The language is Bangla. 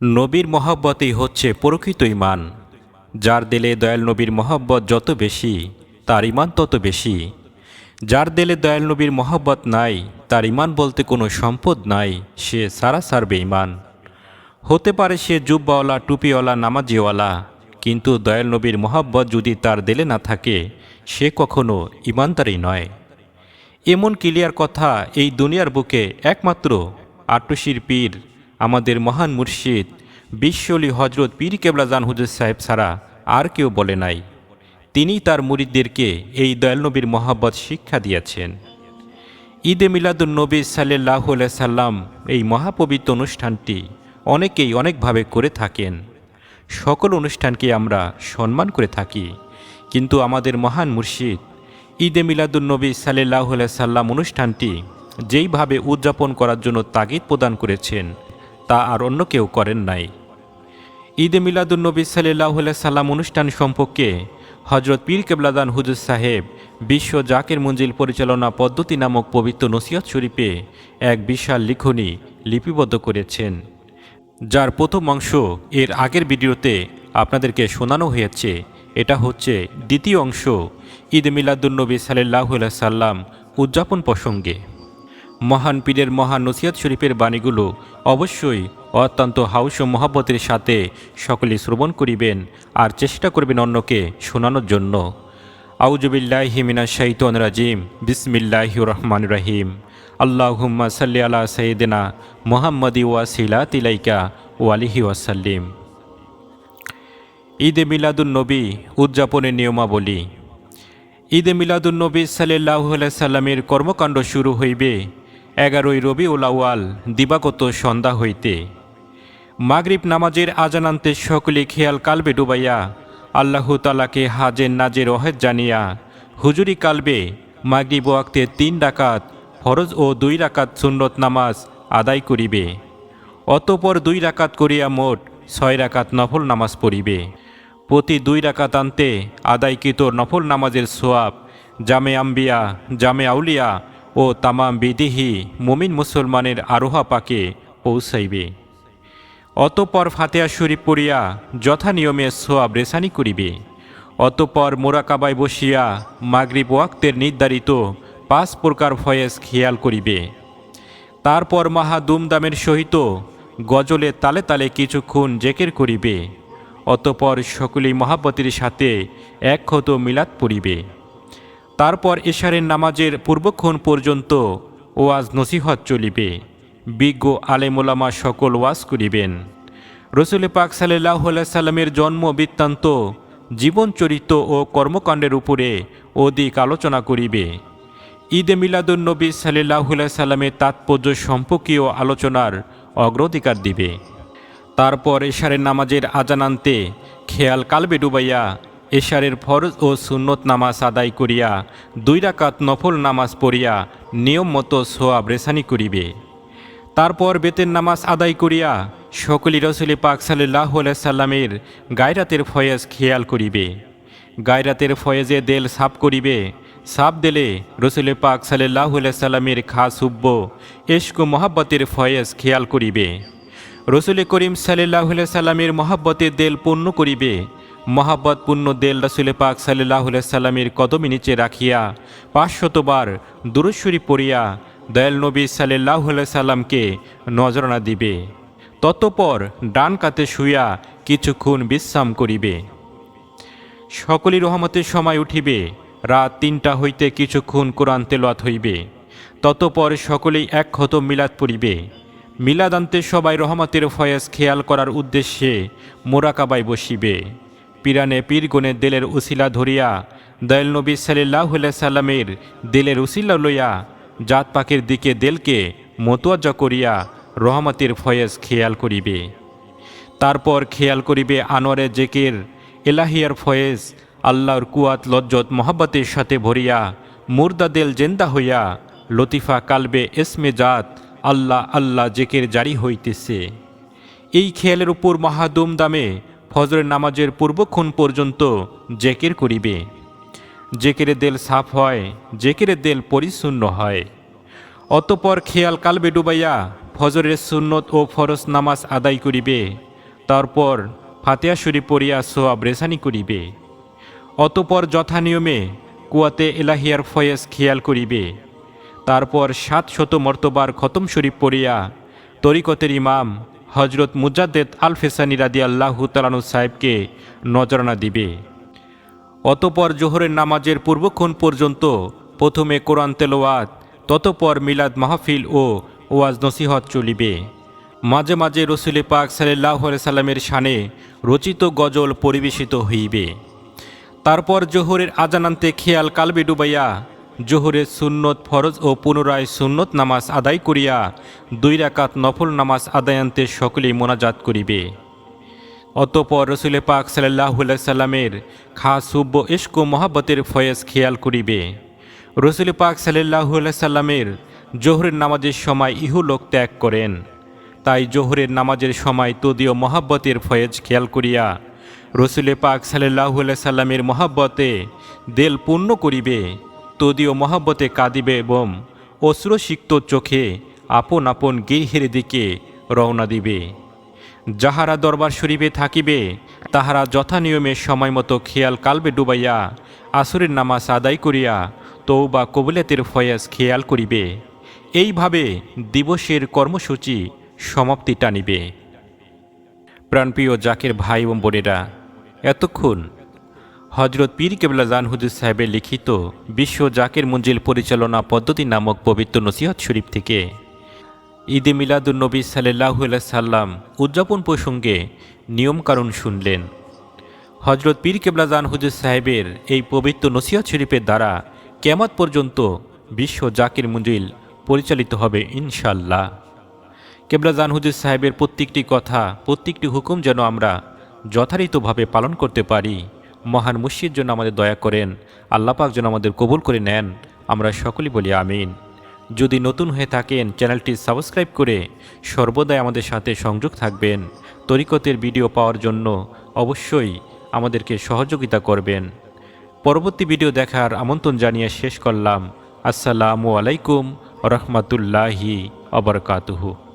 নবীর মহব্বতই হচ্ছে প্রকৃত ইমান যার দিলে দয়াল নবীর মহব্বত যত বেশি, তার ইমান তত বেশি। যার দিলে দয়াল নবীর মহব্বত নাই, তার ইমান বলতে কোনো সম্পদ নাই, সে সারা সারবে ইমান হতে পারে সে জুব্বাওয়ালা, টুপিওয়ালা, নামাজিওয়ালা, কিন্তু দয়াল নবীর মহব্বত যদি তার দিলে না থাকে, সে কখনো ইমানদারই নয়। এমন ক্লিয়ার কথা এই দুনিয়ার বুকে একমাত্র আট্টশির পীর আমাদের মহান মুর্শিদ, বিশ্বলি হজরত পীর কেবলাজান হুজুর সাহেব ছাড়া আর কেউ বলে নাই। তিনি তার মুরিদদেরকে এই দয়াল নবীর মহাব্বত শিক্ষা দিয়েছেন। ঈদে মিলাদুল নবী সাল্লাহ সাল্লাম এই মহাপবিত্র অনুষ্ঠানটি অনেকেই অনেকভাবে করে থাকেন। সকল অনুষ্ঠানকে আমরা সম্মান করে থাকি। কিন্তু আমাদের মহান মুর্শিদ, ঈদে মিলাদুলনবী সাল্লাহ সাল্লাম অনুষ্ঠানটি যেইভাবে উদযাপন করার জন্য তাগিদ প্রদান করেছেন তা আর অন্য কেউ করেন নাই। ঈদে মিলাদুলনবী সাল্লাহ সাল্লাম অনুষ্ঠান সম্পর্কে হজরত পীর কেবলাদান হুজুর সাহেব বিশ্ব জাকের মঞ্জিল পরিচালনা পদ্ধতি নামক পবিত্র নসিহত শরীফে এক বিশাল লিখনী লিপিবদ্ধ করেছেন, যার প্রথম অংশ এর আগের ভিডিওতে আপনাদেরকে শোনানো হয়েছে। এটা হচ্ছে দ্বিতীয় অংশ ঈদ মিলাদুলনবী সাল্লাহ সাল্লাম উদযাপন প্রসঙ্গে। মহান পীরের মহান নসিহত শরীফের বাণীগুলো অবশ্যই অত্যন্ত হাউস ও মহাব্বতের সাথে সকলে শ্রবণ করিবেন আর চেষ্টা করবেন অন্যকে শোনানোর জন্য। আউজুবিল্লাহি মিনা শাইতন রাজিম। বিসমিল্লাহ রহমান রাহিম। আল্লাহুম্মা সাল্লি আলা সঈদিনা মোহাম্মদি ওয়াসিলা তিলাইকা ওয়ালিহি ওয়াসাল্লিম ঈদে মিলাদুন নবী উদযাপনের নিয়মাবলী। ঈদে মিলাদুন নবী সাল্লাহ সাল্লামের কর্মকাণ্ড শুরু হইবে এগারোই রবি আউয়াল, দিবাগত সন্ধ্যা হইতে। মাগরিব নামাজের আজানান্তে সকলে খেয়াল কালবে ডুবাইয়া, আল্লাহ তালাকে হাজের নাজের অহেদ জানিয়া, হুজুরি কালবে মাগরিব ওয়াক্তে তিন ডাকাত ফরজ ও দুই রাকাত সুন্নত নামাজ আদায় করিবে। অতপর দুই রাকাত করিয়া মোট ছয় রাকাত নফল নামাজ পড়িবে। প্রতি দুই রাকাত আনতে আদায়কৃত নফল নামাজের সোয়াব জামে আম্বিয়া, জামে আউলিয়া ও তামাম বিদিহি মুমিন মুসলমানের আরোহা পাকে পৌঁছাইবে। অতপর ফাতেয়া শরীফ পড়িয়া যথা নিয়মে সোয়াব রেসানি করিবে। অতপর মোরাকাবায় বসিয়া মাগরিব ওয়াক্তের নির্ধারিত পাঁচ প্রকার ফয়েজ খেয়াল করিবে। তারপর মাহা দুমদামের সহিত গজলে তালে তালে কিছুক্ষণ জেকের করিবে। অতপর সকলেই মহাব্বতের সাথে এক ক্ষত মিলাদ পড়িবে। তারপর এশারের নামাজের পূর্বক্ষণ পর্যন্ত ওয়াজ নসিহত চলিবে। বিজ্ঞ আলেমোলামা সকল ওয়াজ করিবেন। রসুল পাক সাল্লাহ সাল্লামের জন্ম বৃত্তান্ত জীবন চরিত্র ও কর্মকাণ্ডের উপরে অধিক আলোচনা করিবে। ঈদে মিলাদুল নবী সাল্লাহ সাল্লামের তাৎপর্য সম্পর্কীয় আলোচনার অগ্রাধিকার দিবে। তারপর এশারের নামাজের আজানান্তে খেয়াল কালবে ডুবাইয়া এশারের ফরজ ও সুন্নত নামাজ আদায় করিয়া দুই রাকাত নফল নামাজ পড়িয়া নিয়ম মতো সোয়াব রেসানি করিবে। তারপর বেতের নামাজ আদায় করিয়া সকলি রসুলি পাক সাল্লাহ সাল্লামের গায়রাতের ফয়েজ খেয়াল করিবে। গায়রাতের ফয়েজে দেল সাপ করিবে। সাপ দিলে রসুল পাক সাল্লাহ সাল্লামের খাস হুব্ব, এশক মহাব্বতের ফয়েজ খেয়াল করিবে। রসুল করিম সাল্লাহ সাল্লামের মহাব্বতের দেল পূর্ণ করিবে। মহাব্বত পূর্ণ দেল রসুল পাক সাল্লাহ সাল্লামের কদমি নিচে রাখিয়া পাঁচশতবার দুরুশ্বরী পড়িয়া দয়াল নবী সাল্লাহ সাল্লামকে নজরানা দিবে। ততপর ডান কাতে শুইয়া কিছুক্ষণ বিশ্রাম করিবে। সকলি রহমতের সময় উঠিবে, রাত তিনটা হইতে কিছুক্ষণ কোরআন তেলোয়াত হইবে। ততপর সকলেই এক ক্ষত মিলাদ পড়িবে। মিলাদ আনতে সবাই রহমতের ফয়েজ খেয়াল করার উদ্দেশ্যে মোরাকাবায় বসিবে। পিরানে পীরগণের দেলের উসিলা ধরিয়া দয়াল নবী সাল্লাহ সাল্লামের দেলের উসিলা লইয়া, জাত পাকের দিকে দেলকে মতোয়াজ্জা করিয়া রহমতের ফয়েজ খেয়াল করিবে। তারপর খেয়াল করিবে আনোয়ারে জেকের এলাহিয়ার ফয়েজ, আল্লাহর কুয়াত লজ্জত মহাব্বতের সাথে ভরিয়া, মুর্দা দেল জেন্দা হইয়া, লতিফা কালবে এসমে জাত, আল্লাহ আল্লাহ জেকের জারি হইতেছে। এই খেয়ালের উপর মহাদুম দামে ফজরের নামাজের পূর্বক্ষণ পর্যন্ত জেকের করিবে। জেকেরে দেল সাফ হয়, জেকেরে দেল পরিশূন্য হয়। অতপর খেয়াল কালবে ডুবাইয়া ফজরের সুন্নত ও ফরজ নামাজ আদায় করিবে, তারপর ফাতেহা শরীফ পড়িয়া সোয়াব রেসানি করিবে। অতপর যথানিয়মে কুয়াতে এলাহিয়ার ফয়েজ খেয়াল করিবে। তারপর সাত শত মর্তবার খতম শরীফ পড়িয়া তরিকতের ইমাম হজরত মুজাদ্দেদ আল ফেসানি রাদি আল্লাহু তালানু সাহেবকে নজরানা দিবে। অতপর জোহরের নামাজের পূর্বক্ষণ পর্যন্ত প্রথমে কোরআন তেলোয়াত ততপর মিলাদ মাহফিল ও ওয়াজ নসিহত চলিবে। মাঝে মাঝে রসুলে পাক সাল্লাহ সাল্লামের শানে রচিত গজল পরিবেশিত হইবে। তারপর জোহরের আজানান্তে খেয়াল কালবে ডুবাইয়া জোহরের সুন্নত ফরজ ও পুনরায় সুন্নত নামাজ আদায় করিয়া দুই রাকাত নফল নামাজ আদায়ান্তে সকলেই মোনাজাত করিবে। অতপর রসুলে পাক সাল্লাহ সাল্লামের খাস সুব্য ইস্ক মহাব্বতের ফয়েজ খেয়াল করিবে। রসুল পাক সাল্লাহ সাল্লামের জোহরের নামাজের সময় ইহুলোক ত্যাগ করেন। তাই জোহরের নামাজের সময় তদীয় মহাব্বতের ফয়েজ খেয়াল করিয়া রসুলে পাক সাল্লাহ সাল্লামের মহাব্বতে দেল পূর্ণ করিবে। তদীয় মহাব্বতে কাঁদিবে এবং অশ্রুসিক্ত চোখে আপন আপন গৃহের দিকে রওনা দিবে। যাহারা দরবার শরীফে থাকিবে, তাহারা যথানিয়মে সময় মতো খেয়াল কালবে ডুবাইয়া, আসরের নামাজ আদায় করিয়া তৌবা কবুলাতের ফয়াজ খেয়াল করিবে। এইভাবে দিবসের কর্মসূচি সমাপ্তি টানিবে। প্রাণপ্রিয় জাকের ভাই এবং বোনেরা, এতক্ষণ হজরত পীর কেবলা জান হুজুর সাহেবের লিখিত বিশ্ব জাকের মঞ্জিল পরিচালনা পদ্ধতি নামক পবিত্র নসিহত শরীফ থেকে ঈদে মিলাদুলনবী সাল্লাহ সাল্লাম উদযাপন প্রসঙ্গে নিয়মকানুন শুনলেন। হজরত পীর কেবলা জান হুজুর সাহেবের এই পবিত্র নসিহত শরীফের দ্বারা কেমত পর্যন্ত বিশ্ব জাকির মঞ্জিল পরিচালিত হবে ইনশাল্লাহ কেবলা জান হুজুর সাহেবের প্রত্যেকটি কথা, প্রত্যেকটি হুকুম যেন আমরা যথারীতভাবে পালন করতে পারি। মহান মুর্শিদ জন্য আমাদের দয়া করেন আল্লাপাক যেন আমাদের কবুল করে নেন। আমরা সকলেই বলি আমিন। যদি নতুন হয়ে থাকেন, চ্যানেলটি সাবস্ক্রাইব করে সর্বদাই আমাদের সাথে সংযোগ থাকবেন। তরিকতের ভিডিও পাওয়ার জন্য অবশ্যই আমাদেরকে সহযোগিতা করবেন। পরবর্তী ভিডিও দেখার আমন্ত্রণ জানিয়ে শেষ করলাম। আসসালামু আলাইকুম রহমতুল্লাহি অবরকাতুহু